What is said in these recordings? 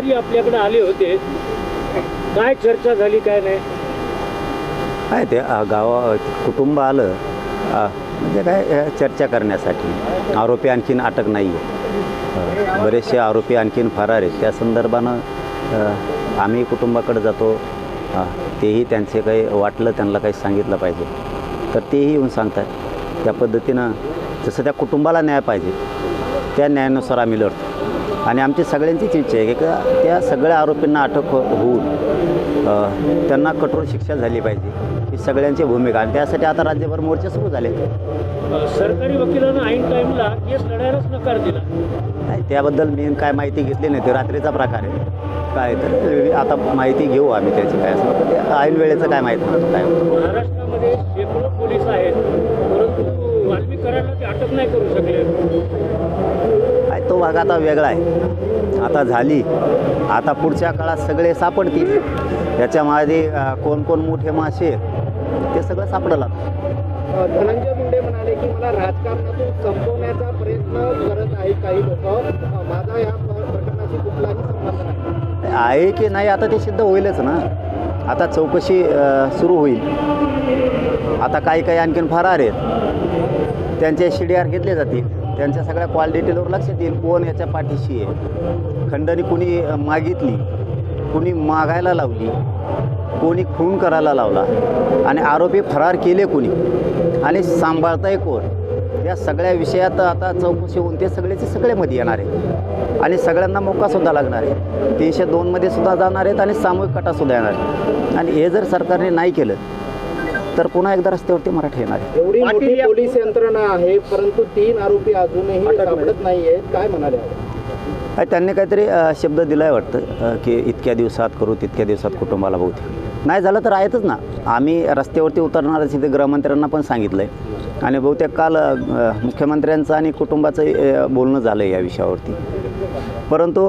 शेतकरी आपल्याकडे आले होते. काय चर्चा झाली काय नाही? काय ते गावा कुटुंब आलं म्हणजे काय चर्चा करण्यासाठी. आरोपी आणखीन अटक नाही आहे बरेचसे आरोपी आणखीन फरार आहेत. त्या संदर्भानं आम्ही कुटुंबाकडे जातो. तेही त्यांचे काही वाटलं त्यांना काही सांगितलं पाहिजे. तर तेही येऊन सांगतात. त्या पद्धतीनं जसं त्या कुटुंबाला न्याय पाहिजे त्या न्यायानुसार आम्ही लढतो. आणि आमची सगळ्यांचीच इच्छा आहे की त्या सगळ्या आरोपींना अटक हो- होऊन त्यांना कठोर शिक्षा झाली पाहिजे ही सगळ्यांची भूमिका. आणि त्यासाठी आता राज्यभर मोर्चे सुरू झाले सरकारी वकिलानं ऐन टाईमला केस लढायलाच नकार दिला. नाही त्याबद्दल मी काय माहिती घेतली नाही. ते रात्रीचा प्रकार आहे. काय तर आता माहिती घेऊ आम्ही त्याची काय असं. ते ऐन वेळेचं काय माहीत नव्हतं काय होतं. महाराष्ट्रामध्ये शेकडो पोलीस आहेत परंतु ते अटक नाही करू शकले. भाग आता वेगळा आहे. आता झाली. आता पुढच्या काळात सगळे सापडतील. त्याच्यामध्ये अ, कोण कोण मोठे मासे ते सगळं सापडलं. धनंजय मुंडे म्हणाले की मला राजकारणातून संपवण्याचा प्रयत्न करत आहे काही लोक. माझा या प्रकरणाशी कुठलाही संबंध नाही. आहे की नाही आता ते सिद्ध होईलच ना. आता चौकशी सुरू होईल. आता काही काही आणखीन फरार आहेत. त्यांचे सी डी आर घेतले जातील. त्यांच्या सगळ्या क्वालिटीवर लक्ष लक्षात येईल कोण याच्या पाठीशी आहे. खंडणी कुणी मागितली कुणी मागायला लावली कोणी खून करायला लावला आणि आरोपी फरार केले कोणी आणि सांभाळताय कोण? या सगळ्या विषयात आता चौकशी होऊन ते सगळेचे सगळे मध्ये येणार आहे आणि सगळ्यांना मोकासुद्धा लागणार आहे. तीनशे दोनमध्ये सुद्धा जाणार आहेत आणि सामूहिक कटासुद्धा येणार आहे आणि हे जर सरकारने नाही केलं तर पुन्हा एकदा रस्त्यावरती मराठी येणार आहे. एवढी मोठी पोलीस यंत्रणा आहे परंतु तीन आरोपी अजूनही सापडत नाही आहेत काय म्हणाले काय त्यांनी काहीतरी शब्द दिला आहे वाटतं की इतक्या दिवसात करू तितक्या दिवसात कुटुंबाला बहुतेक नाही झालं तर आहेतच ना. आम्ही रस्त्यावरती उतरणार तिथे गृहमंत्र्यांना पण सांगितलं आहे आणि बहुतेक काल मुख्यमंत्र्यांचं आणि कुटुंबाचं बोलणं झालं आहे या विषयावरती. परंतु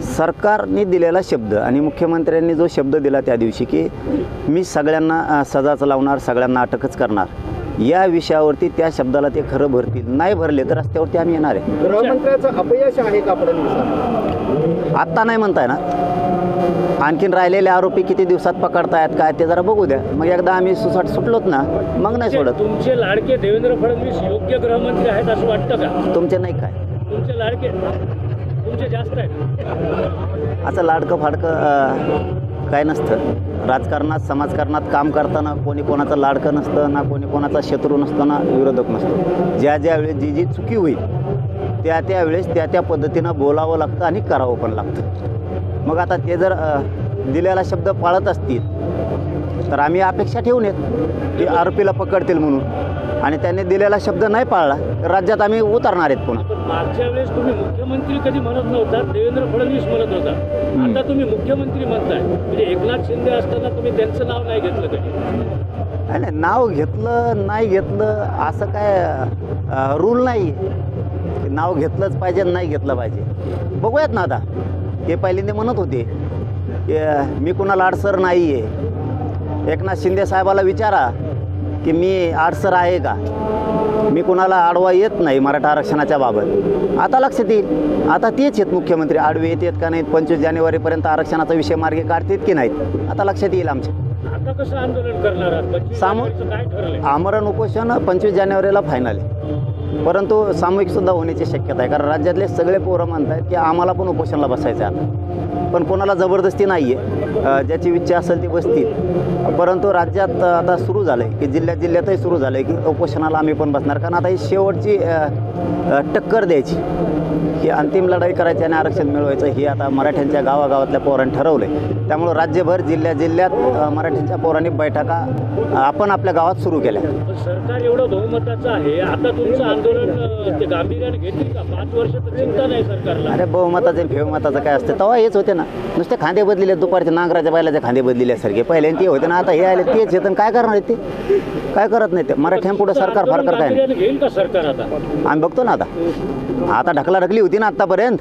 सरकारने दिलेला शब्द आणि मुख्यमंत्र्यांनी जो शब्द दिला त्या दिवशी की मी सगळ्यांना सजाच लावणार सगळ्यांना अटकच करणार या विषयावरती त्या शब्दाला ते खरं भरतील. नाही भरले तर रस्त्यावरती आम्ही येणार आहे. गृहमंत्र्याचं अपयश आहे का फडणवीस आत्ता नाही म्हणताय ना. आणखीन राहिलेले आरोपी किती दिवसात पकडतायत काय ते जरा बघू द्या. मग एकदा आम्ही सुसाट सुटलोत ना मग नाही सोडत. तुमचे लाडके देवेंद्र फडणवीस योग्य गृहमंत्री आहेत असं वाटतं का? तुमचे नाही काय? तुमचे लाडके तुमचे जास्त आहेत. असं लाडकं फाडकं काय नसतं. राजकारणात समाजकारणात काम करताना कोणी कोणाचं लाडकं नसतं ना कोणी कोणाचा शत्रू नसतो ना विरोधक नसतो. ज्या ज्या वेळेस जी जी चुकी होईल त्या त्या वेळेस त्या त्या पद्धतीनं बोलावं लागतं आणि करावं पण लागतं. मग आता ते जर दिलेला शब्द पाळत असतील तर आम्ही अपेक्षा ठेवून येत की आरोपीला पकडतील म्हणून. आणि त्यांनी दिलेला शब्द नाही पाळला तर राज्यात आम्ही उतरणार आहेत पुन्हा. मागच्या वेळेस तुम्ही मुख्यमंत्री कधी म्हणत नव्हता देवेंद्र फडणवीस म्हणत होता. आता तुम्ही मुख्यमंत्री म्हणताय. म्हणजे एकनाथ शिंदे असताना तुम्ही त्यांचं नाव नाही घेतलं कधी? नाही नाही नाव घेतलं नाही घेतलं असं काय रूल नाही. नाव घेतलंच पाहिजे नाही घेतलं पाहिजे. बघूयात ना आता. हे पहिल्यांदा म्हणत होते मी कुणाला अडसर नाही आहे एकनाथ शिंदे साहेबाला विचारा. की मी अडसर आहे का? मी कुणाला आडवा येत नाही मराठा आरक्षणाच्या बाबत. आता लक्षात येईल. आता तेच आहेत मुख्यमंत्री. आडवे येतात का नाहीत? पंचवीस जानेवारीपर्यंत आरक्षणाचा विषय मार्गे काढतात की नाहीत? आता लक्षात येईल आमच्या. आता कसं आंदोलन करणार आहात? पंचवीस सामो- जानेवारीचं काय ठरलंय? आमरण उपोषण पंचवीस जानेवारीला फायनल आहे. परंतु सामूहिकसुद्धा होण्याची शक्यता आहे. कारण राज्यातले सगळे पोरं म्हणतात की आम्हाला पण उपोषणाला बसायचं आहे आता. पण कोणाला जबरदस्ती नाही आहे ज्याची इच्छा असेल ती बसतील. परंतु राज्यात आता सुरू झालं आहे की जिल्ह्यात जिल्ह्यातही सुरू झालं आहे की उपोषणाला आम्ही पण बसणार. कारण आता ही शेवटची टक्कर द्यायची. ही अंतिम लढाई करायची आणि आरक्षण मिळवायचं हे आता मराठ्यांच्या गावागावातल्या पोरांनी ठरवलं आहे त्यामुळं राज्यभर जिल्ह्यात जिल्ह्यात मराठ्यांच्या पोरांनी बैठका आपण आपल्या गावात सुरू केल्या. सरकार एवढं बहुमताचं आहे. आता तुमचं आंदोलन गांभीर्याने घेतील का? पाच वर्ष तर चिंता नाही सरकारला. अरे बहुमताचं फेवमताचं काय असतं? तेव्हा हेच होते ना. नुसते खांदे बदलेले दुपारचे नांगराच्या बैलाचे खांदे बदलेल्यासारखे पहिले ते होते ना आता हे आले तेच येतं. काय करणार ते? काय करत नाही ते? मराठ्यांपुढे सरकार फार काय नाही. गांभीर्याने घेईल का सरकार आता? आम्ही बघतो ना आता. आता ढकला ढकली होती. ना आत्तापर्यंत?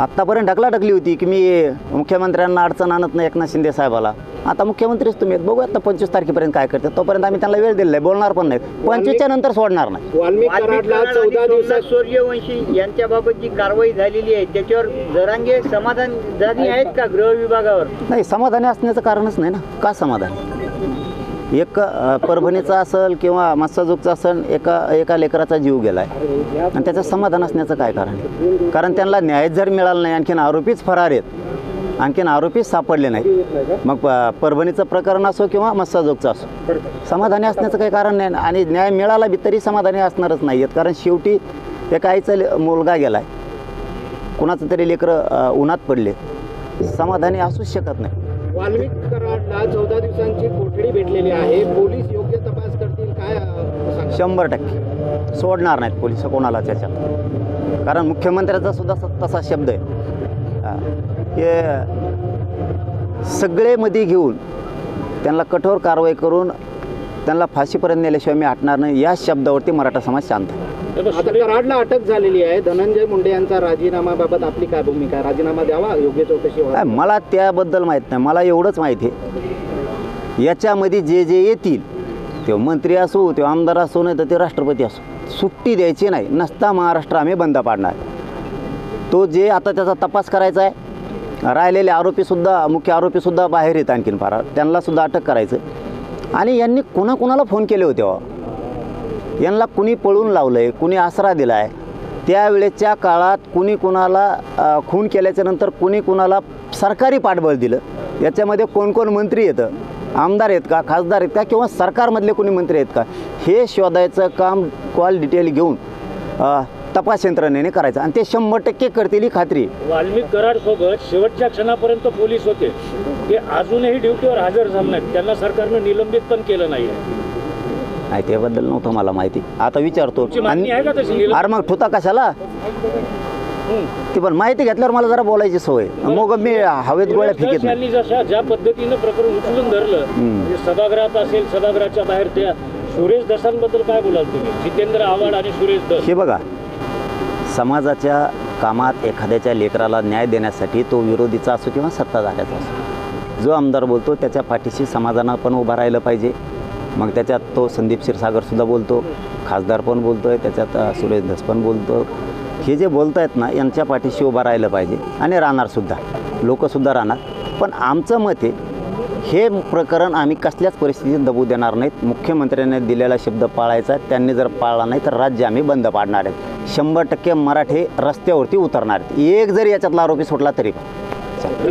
आत्तापर्यंत ढकला ढकली होती की मी मुख्यमंत्र्यांना अडचण आणत नाही एकनाथ शिंदे साहेबाला. आता मुख्यमंत्रीच तुम्ही. बघू आता पंचवीस तारखेपर्यंत काय करते तोपर्यंत आम्ही त्यांना वेळ दिलेला आहे. बोलणार पण नाही पंचवीसच्या नंतर सोडणार नाही. वाल्मिक कराडला चौदा दिवसात सूर्यवंशी यांच्याबाबत जी कारवाई झालेली आहे त्याच्यावर जरांगे समाधान झाली आहेत का गृह विभागावर? नाही समाधानी असण्याचं कारणच नाही ना. का समाधान? एक परभणीचा असेल किंवा मत्स्यजोगचा असेल एका एका लेकराचा जीव गेला आहे आणि त्याचं समाधान असण्याचं काय कारण? आहे? कारण त्यांना न्याय जर मिळाला नाही आणखीन आरोपीच फरार आहेत. आणखीन आरोपीच सापडले नाही मग प- परभणीचं प्रकरण असो किंवा मत्स्यजोगचं असो समाधानी असण्याचं काही कारण नाही. आणि न्याय मिळाला बी तरी समाधानी असणारच नाही आहेत कारण शेवटी एका आईचा मुलगा गेला आहे कुणाचं तरी लेकरं उन्हात पडले. समाधानी असूच शकत नाही. वाल्मिक कराडला चौदा दिवसांची कोठडी भेटलेली आहे. पोलीस योग्य तपास करतील काय? शंभर टक्के. सोडणार नाहीत पोलीस कोणाला त्याच्यात कारण मुख्यमंत्र्याचा सुद्धा तसा शब्द आहे. हा. की सगळे मध्ये घेऊन त्यांना कठोर कारवाई करून त्यांना फाशीपर्यंत नेल्याशिवाय मी हटणार नाही. या शब्दावरती मराठा समाज शांत हे आता कराडला अटक झालेली आहे. धनंजय मुंडे यांचा राजीनामाबाबत आपली काय भूमिका? आहे राजीनामा द्यावा? योग्य चौकशी मला त्याबद्दल माहीत नाही. मला एवढंच माहिती आहे. याच्यामध्ये जे जे येतील ते मंत्री असो ते आमदार असो नाही तर ते राष्ट्रपती असो सुट्टी द्यायची नाही. नसता महाराष्ट्र आम्ही बंद पाडणार. तो जे आता त्याचा तपास करायचा आहे राहिलेले आरोपीसुद्धा मुख्य आरोपीसुद्धा बाहेर येत आणखीन फार. त्यांनासुद्धा अटक करायचं. आणि यांनी कुणाकुणाला फोन केले होते हो? यांना कुणी पळून लावलं आहे कुणी आसरा दिला आहे त्यावेळेच्या काळात कुणी कुणाला खून केल्याच्यानंतर कुणी कुणाला सरकारी पाठबळ दिलं? याच्यामध्ये कोण कोण मंत्री येतं? आमदार आहेत का खासदार आहेत का किंवा सरकारमधले कोणी मंत्री आहेत का हे शोधायचं काम कॉल डिटेल घेऊन तपास यंत्रणेने करायचं आणि ते शंभर टक्के करतील ही खात्री. वाल्मिक कराड सोबत शेवटच्या क्षणापर्यंत पोलीस होते ते अजूनही ड्युटीवर हजर झाले नाहीत त्यांना सरकारनं निलंबित पण केलं नाही नाही त्याबद्दल नव्हतं मला माहिती आता विचारतो? अरे मग ठुता कशाला. ती पण माहिती घेतल्यावर मला जरा बोलायची सवय. मग मी हवेत गोळ्या फेकीत नाही. यांनी जशा ज्या पद्धतीनं प्रकरण उचलून धरलं. म्हणजे सभागृहात असेल सभागृहाच्या बाहेर त्या सुरेश दसांबद्दल काय बोलाल तुम्ही? जितेंद्र आव्हाड आणि सुरेश दस. हे बघा समाजाच्या कामात एखाद्याच्या लेकराला न्याय देण्यासाठी तो विरोधीचा असो किंवा सत्ताधाऱ्याचा असो जो आमदार बोलतो त्याच्या पाठीशी समाजानं पण उभं राहिलं पाहिजे. मग त्याच्यात तो संदीप क्षीरसागर बोलतो खासदार पण बोलतो आहे त्याच्यात अ, सुरेश धस पण बोलतो. हे जे बोलत आहेत ना यांच्या पाठीशी उभं राहिलं पाहिजे. आणि राहणारसुद्धा लोकंसुद्धा राहणार. पण आमचं मत आहे हे प्रकरण आम्ही कसल्याच परिस्थितीत दबू देणार नाहीत. मुख्यमंत्र्यांनी दिलेला शब्द पाळायचा त्यांनी जर पाळला नाही तर राज्य आम्ही बंद पाडणार आहेत. शंभर टक्के मराठे रस्त्यावरती उतरणार आहेत. एक जरी याच्यातला आरोपी सुटला तरी पण.